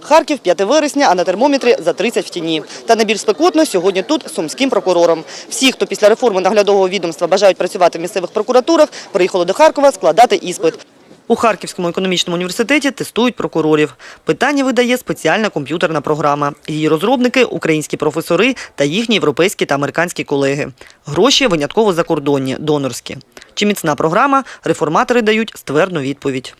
Харків 5 вересня, а на термометрі за 30 в тіні. Та найбільш спекотно сьогодні тут сумським прокурором. Всі, хто після реформи наглядового відомства бажають працювати в місцевих прокуратурах, приїхали до Харкова складати іспит. У Харківському економічному університеті тестують прокурорів. Питання видає спеціальна комп'ютерна програма. Її розробники – українські професори та їхні європейські та американські колеги. Гроші винятково закордонні, донорські. Чи міцна програма, реформатори дають ствердну відповідь.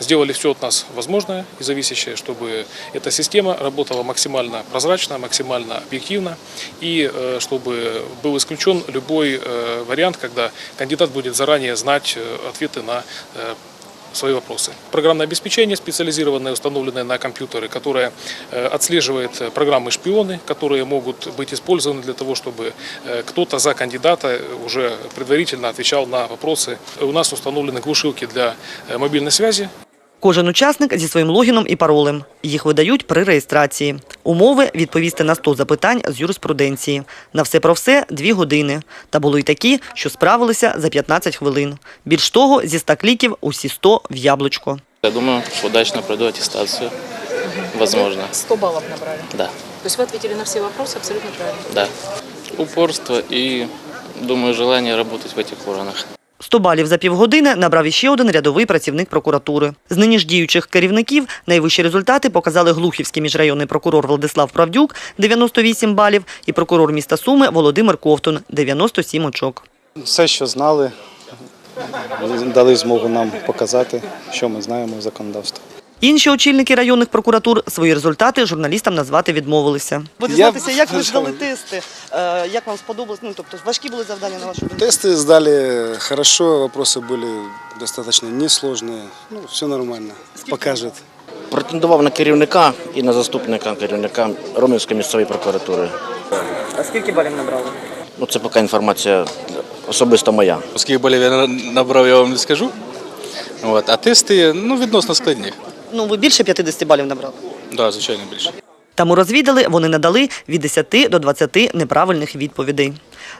Сделали все от нас возможное и зависящее, чтобы эта система работала максимально прозрачно, максимально объективно и э, чтобы был исключен любой э, вариант, когда кандидат будет заранее знать э, ответы на э, свои вопросы. Программное обеспечение специализированное, установленное на компьютеры, которое э, отслеживает э, программы-шпионы, которые могут быть использованы для того, чтобы э, кто-то за кандидата уже предварительно отвечал на вопросы. У нас установлены глушилки для э, мобильной связи, Кожен учасник зі своїм логіном і паролем. Їх видають при реєстрації. Умови – відповісти на 100 запитань з юриспруденції. На все про все – 2 години. Та були й такі, що справилися за 15 хвилин. Більш того, зі 100 кліків усі 100 в яблучко. Я думаю, что удачно пройду аттестацию. Возможно. 100 баллов набрали. Да, То есть вы ответили на все вопросы абсолютно правильно. да. Упорство и, думаю, желание работать в этих органах. 100 балів за півгодини набрав іще один рядовий працівник прокуратури. З нині ж діючих керівників найвищі результати показали Глухівський міжрайонний прокурор Владислав Правдюк – 98 балів і прокурор міста Суми Володимир Ковтун – 97 очок. все, що знали, дали змогу нам показати, що ми знаємо в законодавстві. Інші очільники районних прокуратур свої результати журналістам назвати відмовилися. Ви Я- дізнатися, як ви здали тести, е, як вам сподобалось, ну тобто важкі були завдання на вашу думку? Тесты сдали хорошо, вопросы были достаточно несложные. Ну, все нормально. Покажет. Претендував на керівника і на заступника керівника Ромівської місцевої прокуратури. А скільки балів набрали? Ну, це поки інформація особисто моя. Скільки балів я набрав, я вам не скажу. От. А тести ну, відносно складні. Ну, ви більше 50 балів набрали. Так, да, звичайно, більше. Тому розвідали, вони надали від 10 до 20 неправильних відповідей.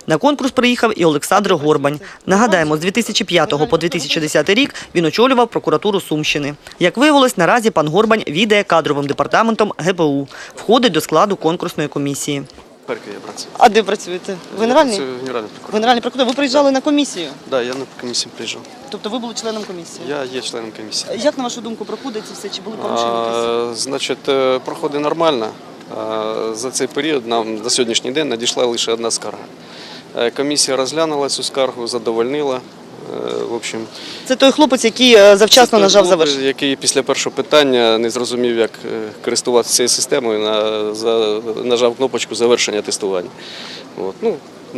На конкурс приїхав і Олександр Горбань. Нагадаємо, з 2005 по 2010 рік він очолював прокуратуру Сумщини. Як виявилось, наразі пан Горбань відає кадровим департаментом ГПУ, входить до складу конкурсної комісії. Харкові я працюю. А де працюєте? В Генеральній? Це генеральний прокурор. Генеральний прокурор. Ви приїжджали на комісію, Да, я на комісію приїжджав. тобто ви були членом комісії. Я є членом комісії. Як на вашу думку проходить це все? Чи були порушення? якісь? Значить, е, проходить нормально. За цей період нам на сьогоднішній день надійшла лише одна скарга. Е, Комісія розглянула цю скаргу, задовольнила. Е, В общем, Це той хлопець, який е, завчасно нажав хлопець, який після першого питання не зрозумів, як е, користуватися цією системою, на, за, нажав кнопочку завершення тестування. От. Ну,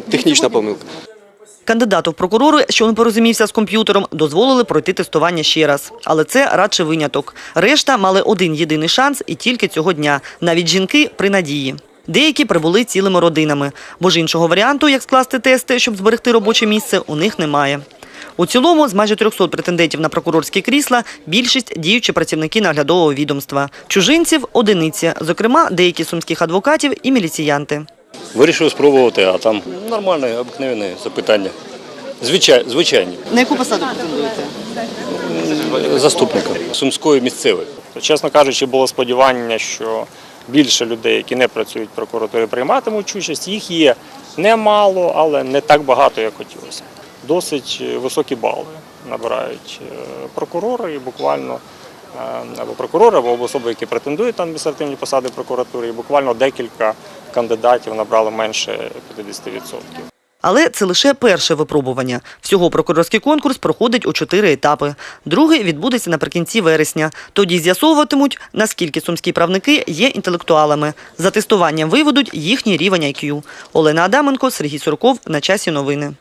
технічна помилка. Кандидату в прокурори, що не порозумівся з комп'ютером, дозволили пройти тестування ще раз. Але це радше виняток. Решта мали один єдиний шанс і тільки цього дня. Навіть жінки при надії. Деякі прибули цілими родинами, бо ж іншого варіанту, як скласти тести, щоб зберегти робоче місце, у них немає. У цілому, з майже 300 претендентів на прокурорські крісла, більшість – діючі працівники наглядового відомства. Чужинців – одиниці, зокрема, деякі сумських адвокатів і міліціянти. Вирішив спробувати, а там нормальне, обикновенне запитання. Звичай, звичайні, На яку посаду претендуєте? заступника сумської місцевої. Чесно кажучи, було сподівання, що більше людей, які не працюють в прокуратурі, прийматимуть участь. Їх є немало, але не так багато, як хотілося. Досить е, високі бали набирають е, прокурори і буквально е, або прокурори, або особи, які претендують на адміністративні посади прокуратури, і буквально декілька кандидатів набрали менше 50%. Але це лише перше випробування. Всього прокурорський конкурс проходить у чотири етапи. Другий відбудеться наприкінці вересня. Тоді з'ясовуватимуть, наскільки сумські правники є інтелектуалами. За тестуванням виведуть їхній рівень IQ. Олена Адаменко, Сергій Сурков. На часі новини.